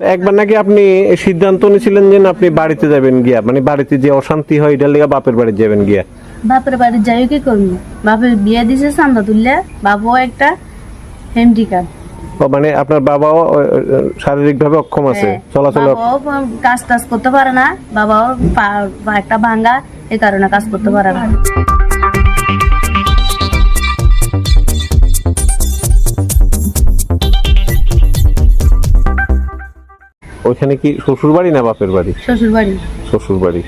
একবার নাকি আপনি সিদ্ধান্ত নিয়েছিলেন যে আপনি বাড়িতে যাবেন গিয়া? মানে বাড়িতে যে অশান্তি হয় এটার লেগে বাপের বাড়ি যাবেন গিয়া? বাপের বাড়ি যাই কি করব? বাপের বিয়ে দিছে চান্দা তুললে বাবাও একটা হ্যান্ডিক্যাপ মানে আপনার বাবাও শারীরিক ভাবে অক্ষম আছে চলাচল কাজ টাজ করতে পারে না বাবাও একটা ভাঙ্গা এই কারণে কাজ করতে পারে না। ওইখানে কি শ্বশুর বাড়ি না বাপের বাড়ি? শ্বশুর বাড়ি শ্বশুর বাড়ি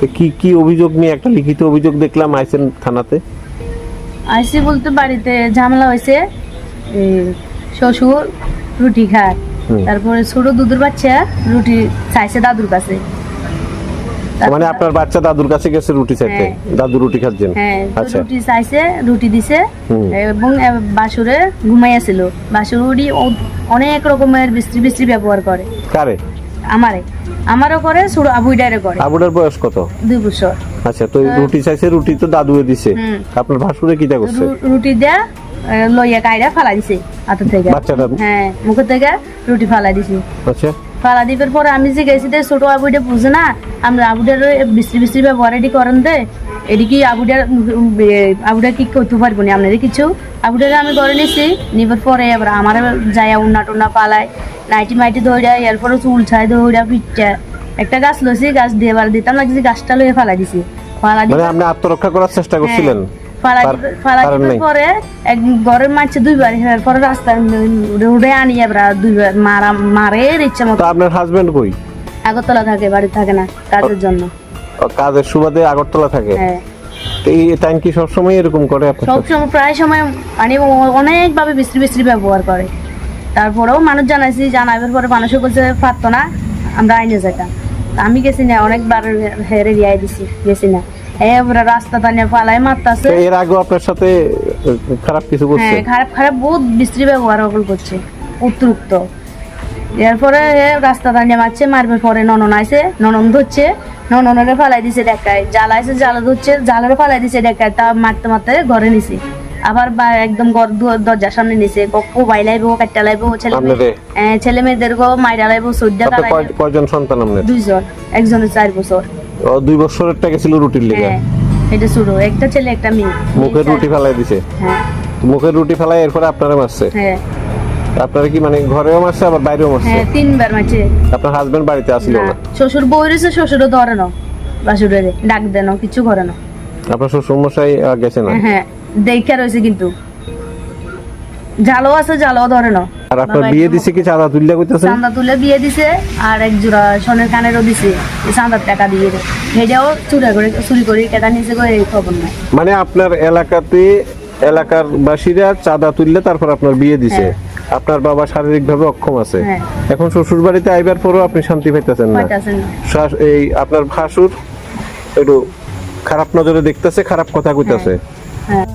তো কি কি অভিযোগ নিয়ে একটা লিখিত অভিযোগ দেখলাম আইসেন থানাতে? আইসি বলতে বাড়িতে ঝামেলা হয়েছে। শ্বশুর রুটি খায়। তারপরে ছোট দুধের বাচ্চা রুটি চাইছে দাদুর কাছে। মানে আপনার বাচ্চা দাদুর কাছে গেছে রুটি চাইতে? হ্যাঁ। দাদু রুটি খাচ্ছেন? হ্যাঁ আচ্ছা। রুটি চাইছে রুটি দিছে। এবং বাসুরে ঘুমাইয়াছিল। বাসুরি ও- অনেক রকমের বিশ্রী বিশ্রী ব্যবহার করে। কারে? আমারে। আমারও করে ছোট আবুইডারে করে। আবুটার বয়স কত? দুই বছর। আচ্ছা তো রুটি চাইছে রুটি তো দাদুয়ে দিছে। আপনার ভাসুরে কিটা করছে? রুটি দেয়া লইয়া কাইরা ফালা দিছে হাতের থেকে। বাচ্চাটা? হ্যাঁ মুখের থেকে রুটি ফালা দিছে। আচ্ছা। ফালা দিবার পরে আমি যে গেছি ছোট আবুইটা বুঝে না আমরা আবুটার বিশ্রী বিশ্রী ব্যবহার এটি করেন দে এটি কি আবুটার আবুটা কি করতে পারব না? আপনাদের কিছু? আবুটারে আমি করে নিছি নিবার পরে এবার আমার যায় উন্না টুন্না পালায়। নাইটি মাইটি ধরে এরপরে চুল ছাই ধরে পিঠটা একটা গাছ লইছি গাছ দিয়ে এবার দিতাম না যে গাছটা লইয়ে ফালা দিছি। ফালা মানে দিয়ে আপনি আত্মরক্ষা করার চেষ্টা করছিলেন। ফালা ফালা পারেন দিবার নাই। পরে এক ঘরের মারছে দুইবার এরপরে রাস্তা রোডে আনি এবার দুইবার মারা মারে ইচ্ছা মতো। আপনার হাজবেন্ড কই? আগরতলা থাকে বাড়ি থাকে না কাজের জন্য। কাজের সুবাদে আগরতলা থাকে। হ্যাঁ। এই টাইম কি সবসময় এরকম করে সবসময় প্রায় সময় মানে অনেকভাবে ব্যবহার করে। তারপরেও মানুষ জানাইছি জানাবার পরে মানুষও বলছে পারতো না আমরা আইনে যেতাম আমি গেছি না অনেকবার হেরে রিয়াই দিছি গেছি না। এবারে রাস্তা টানে পালায় মারতাছে। এর আপনার সাথে খারাপ কিছু করছে? হ্যাঁ খারাপ খারাপ বহুত ব্যবহার করছে অতিরিক্ত। এরপরে রাস্তা দাঁড়িয়ে মারছে মারবে পরে ননন আইছে ননন ধরছে। নননরে ফালাই দিছে দেখায়। জাল আইছে জালা ধরছে জালের ফালাই দিছে দেখায় তা মারতে মারতে ঘরে নিছে। আবার একদম ঘর দরজার সামনে নিছে কোবাই লাইবো কাটটা লাইবো ছেলে ছেলে মেয়েদেরকেও মাইরা লাইবো সদ্যা কয়জন সন্তান আপনার দুইজন একজনের চার বছর। ও দুই বছরেরটা গেছিল রুটির লেগে? হ্যাঁ এটা শুরু একটা ছেলে একটা মেয়ে। মুখের রুটি ফেলাই দিছে? হ্যাঁ। মুখের রুটি ফেলাই এরপরে আপনারা মারছে? হ্যাঁ। আপনারা কি মানে ঘরেও মারছে আবার বাইরেও মারছে? হ্যাঁ তিনবার মারছে। আপনার হাজবেন্ড বাড়িতে না, শ্বশুর রয়েছে শ্বশুরও ধরে না বাসুরে ডাক দেন কিছু করে না। আপনার শ্বশুর মশাই গেছে না? হ্যাঁ দেখা রয়েছে কিন্তু। আছে ধরে না। আর আপনার বিয়ে দিছে কি চাঁদা কইতেছেন? চান্দা তুলে বিয়ে দিছে আর এক জোড়া সোনের কানেরও দিছে এই চান্দার টাকা দিয়ে। হেটাও চুরি করে চুরি করে কেটা নিচে করে এই খবর নাই। মানে আপনার এলাকাতে এলাকার বাসীরা চাঁদা তুললে তারপর আপনার বিয়ে দিছে? আপনার বাবা শারীরিক ভাবে অক্ষম আছে। হ্যাঁ। এখন শ্বশুর বাড়িতে আইবার পরও আপনি শান্তি পাইতেছেন না। এই আপনার ভাসুর একটু খারাপ নজরে দেখতেছে খারাপ কথা কইতাছে। হ্যাঁ।